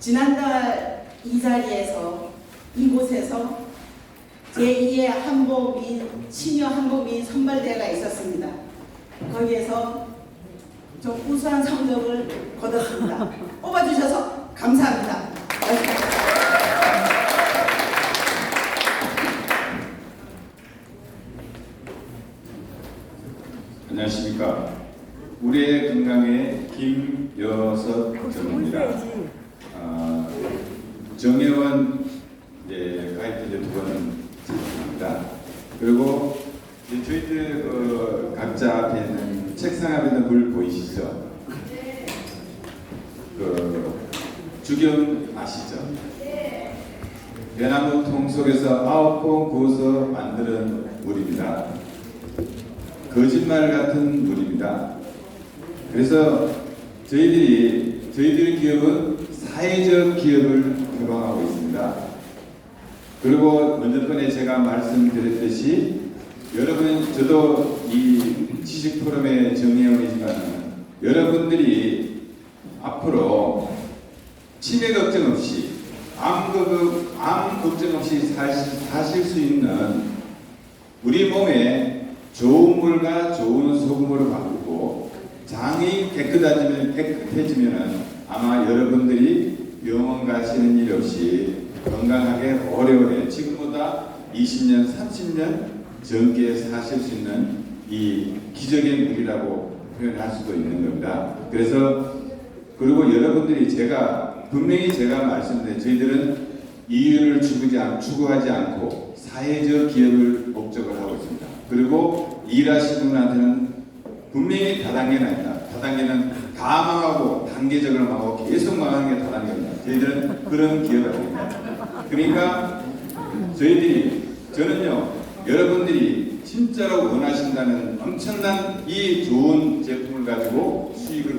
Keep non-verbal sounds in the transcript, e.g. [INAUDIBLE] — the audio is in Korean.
지난달 이 자리에서 이곳에서 제2의 한복인 시녀 한복인 선발대회가 있었습니다. 거기에서 좀 우수한 성적을 거뒀습니다. [LAUGHS] 뽑아주셔서 감사합니다. 안녕하십니까. 우리의 건강의 김여섯 정입니다. 아, 정혜원 이제 가입자들 두 분은 제입니다. 그리고 이제 저희들 그 각자 앞에 있는 책상 앞에 있는 물 보이시죠? 그 주경 아시죠? 대나무 통 속에서 아홉 번 구워서 만드는 물입니다. 거짓말 같은 물입니다. 그래서 저희들이 저희들 기업은 사회적 기업을 표방하고 있습니다. 그리고 먼저 번에 제가 말씀드렸듯이 여러분 저도 이 지식 포럼의 정회원이지만 여러분들이 앞으로 치매 걱정 없이 암, 그, 암 걱정 없이 사실, 사실 수 있는 우리 몸에 좋은 물과 좋은 소금으로 바꾸고 장이 깨끗해지면 깨끗해지면 아마 여러분들이 건강하게 오래오래 지금보다 20년, 30년 젊게 사실 수 있는 이 기적의 물이라고 표현할 수도 있는 겁니다. 그래서 그리고 여러분들이 제가 분명히 제가 말씀드린 저희들은 이유를 추구하지, 않고 사회적 기업을 목적을 하고 있습니다. 그리고 일하시는 분한테는 분명히 다단계는 아니다. 다단계는 다 망하고 단계적으로 망하고 계속 망하는 게 다단계입니다. 저희들은 그런 기업이 아닙니다. 그러니까 저희들이 저는요 여러분들이 진짜로 원하신다는 엄청난 이 좋은 제품을 가지고 수익을